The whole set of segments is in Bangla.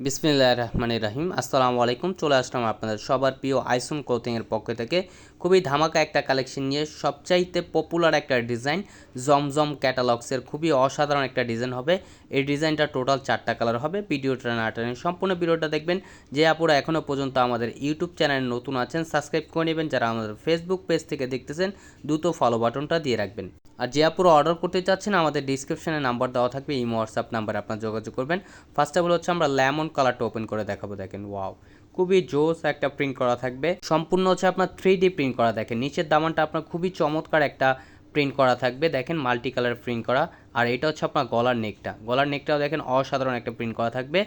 বিসমিল্লাহ রহমানির রাহিম। আসসালামু আলাইকুম চলে আসলাম আপনাদের সবার প্রিয় আইসুন ক্লোথিংয়ের পক্ষ থেকে। খুবই ধামাকা একটা কালেকশন নিয়ে সবচাইতে পপুলার একটা ডিজাইন, জমজম ক্যাটালগসের খুবই অসাধারণ একটা ডিজাইন হবে। এই ডিজাইনটা টোটাল চারটা কালার হবে, ভিডিওটা না টানে সম্পূর্ণ ভিডিওটা দেখবেন। যে আপুরা এখনও পর্যন্ত আমাদের ইউটিউব চ্যানেলে নতুন আছেন, সাবস্ক্রাইব করে নেবেন। যারা আমাদের ফেসবুক পেজ থেকে দেখতেছেন, দ্রুত ফলো বাটনটা দিয়ে রাখবেন। আর যে আপুরা অর্ডার করতে চাচ্ছেন, আমাদের ডিসক্রিপশনে নাম্বার দেওয়া থাকবে, এই হোয়াটসঅ্যাপ নাম্বারে আপনার যোগাযোগ করবেন। ফার্স্ট অফ অল হচ্ছে আমরা লেমন কালারটা ওপেন করে দেখাবো দেখেন ওয়াও খুবই জোস একটা প্রিন্ট করা থাকবে। সম্পূর্ণ হচ্ছে আপনার থ্রি প্রিন্ট করা, দেখেন, নিচের দামানটা আপনার খুবই চমৎকার একটা প্রিন্ট করা থাকবে, দেখেন মাল্টি কালার প্রিন্ট করা। আর এটা হচ্ছে আপনার গলার নেকটা গলার নেকটাও দেখেন, অসাধারণ একটা প্রিন্ট করা থাকবে।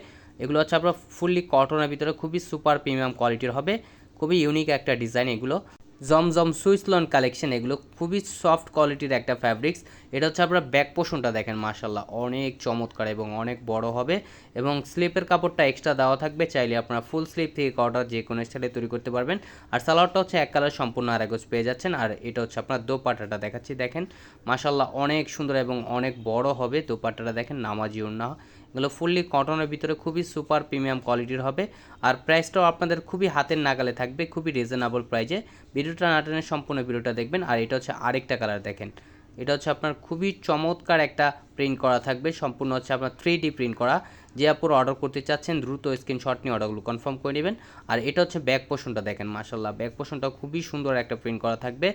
এগুলো হচ্ছে আপনার ফুললি কটনের ভিতরে খুবই সুপার প্রিমিয়াম কোয়ালিটির হবে। খুবই ইউনিক একটা ডিজাইন এগুলো। জমজম সুইসলন কালেকশন, এগুলো খুবই সফট কোয়ালিটির একটা ফ্যাব্রিক্স এটা হচ্ছে আপনার ব্যাক পোষণটা দেখেন মাশাল্লাহ অনেক চমৎকার এবং অনেক বড় হবে। এবং স্লিপের কাপড়টা এক্সট্রা দেওয়া থাকবে, চাইলে আপনারা ফুল স্লিপ থেকে কটা যে কোনো স্টাইলে তৈরি করতে পারবেন। আর সালোয়ারটা হচ্ছে এক কালার সম্পূর্ণ আর আরেকজ পেয়ে যাচ্ছেন। আর এটা হচ্ছে আপনার দোপাটাটা দেখাচ্ছি, দেখেন। মাশাল্লাহ অনেক সুন্দর এবং অনেক বড় হবে দোপাটাটা দেখেন নামাজি না এগুলো ফুললি কটনের ভিতরে খুবই সুপার প্রিমিয়াম কোয়ালিটির হবে। আর প্রাইসটাও আপনাদের খুবই হাতের নাগালে থাকবে, খুবই রিজনেবল প্রাইজে ভিডিওটা নাটনের সম্পূর্ণ ভিডিওটা দেখবেন। আর এটা হচ্ছে আরেকটা কালার দেখেন। এটা হচ্ছে আপনার খুবই চমৎকার একটা প্রিন্ট করা থাকবে। সম্পূর্ণ হচ্ছে আপনার থ্রি ডি প্রিন্ট করা। যে আপুর অর্ডার করতে চাচ্ছেন, দ্রুত স্ক্রিনশট নিয়ে অর্ডারগুলো কনফার্ম করে নেবেন। আর এটা হচ্ছে ব্যাক পোষণটা দেখেন মাসাল্লাহ ব্যাক পোষণটা খুবই সুন্দর একটা প্রিন্ট করা থাকবে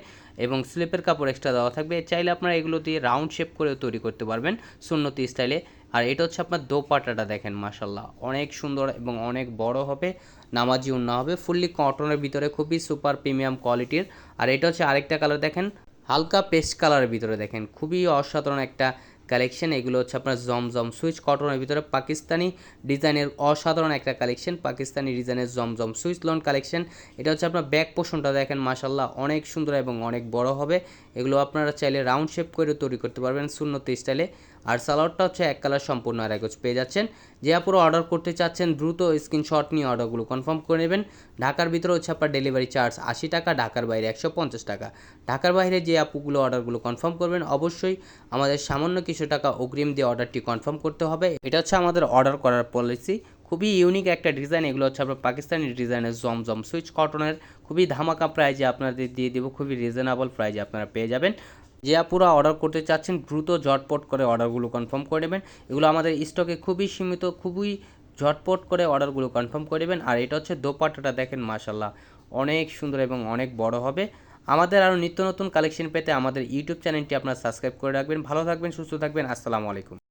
এবং স্লিপের কাপড় এক্সট্রা দেওয়া থাকবে। চাইলে আপনারা এগুলো দিয়ে রাউন্ড শেপ করেও তৈরি করতে পারবেন সুন্নতি স্টাইলে আর এটা হচ্ছে আপনার দোপাটাটা দেখেন মাসাল্লাহ অনেক সুন্দর এবং অনেক বড় হবে, নামাজি উন্না হবে। ফুললি কটনের ভিতরে খুবই সুপার প্রিমিয়াম কোয়ালিটির আর এটা হচ্ছে আরেকটা কালার দেখেন হালকা পেস্ট কালারের ভিতরে দেখেন। খুবই অসাধারণ একটা কালেকশন। এগুলো হচ্ছে আপনার জমজম সুইচ, কটনের ভিতরে পাকিস্তানি ডিজাইনের অসাধারণ একটা কালেকশন, পাকিস্তানি ডিজাইনের জমজম সুইচ লোন কালেকশন। এটা হচ্ছে আপনার ব্যাক পোষণটা দেখেন মাসাল্লাহ অনেক সুন্দর এবং অনেক বড় হবে। এগুলো আপনারা চাইলে রাউন্ড শেপ করে তৈরি করতে পারবেন শূন্যতে স্টাইলে। আর সালোয়ারটা হচ্ছে এক কালার সম্পূর্ণ আর একজ পেয়ে যাচ্ছেন। যে আপুরো অর্ডার করতে চাচ্ছেন, দ্রুত স্ক্রিনশট নিয়ে অর্ডারগুলো কনফার্ম করে নেবেন। ঢাকার ভিতরে হচ্ছে আপনার ডেলিভারি চার্জ আশি টাকা, ঢাকার বাইরে একশো পঞ্চাশ টাকা। ঢাকার বাইরে যে আপুগুলো অর্ডারগুলো কনফার্ম করবেন, অবশ্যই আমাদের সামান্য কিছু টাকা অগ্রিম দিয়ে অর্ডারটি কনফার্ম করতে হবে। এটা হচ্ছে আমাদের অর্ডার করার পলিসি খুবই ইউনিক একটা ডিজাইন এগুলো হচ্ছে আপনার পাকিস্তানি ডিজাইনের জমজম সুইচ কটনের খুবই ধামাকা প্রাইজে আপনাদের দিয়ে দেবো, খুবই রিজনেবল প্রাইজে আপনারা পেয়ে যাবেন। যে আপুরা অর্ডার করতে চাচ্ছেন, দ্রুত ঝটপট করে অর্ডারগুলো কনফার্ম করে নেবেন। এগুলো আমাদের স্টকে খুবই সীমিত, খুবই ঝটপট করে অর্ডারগুলো কনফার্ম করে নেবেন। আর এটা হচ্ছে দোপাট্টাটা দেখেন মাশাল্লাহ অনেক সুন্দর এবং অনেক বড় হবে। আমাদের আরও নিত্য নতুন কালেকশন পেতে আমাদের ইউটিউব চ্যানেলটি আপনারা সাবস্ক্রাইব করে রাখবেন। ভালো থাকবেন, সুস্থ থাকবেন, আসসালামু আলাইকুম।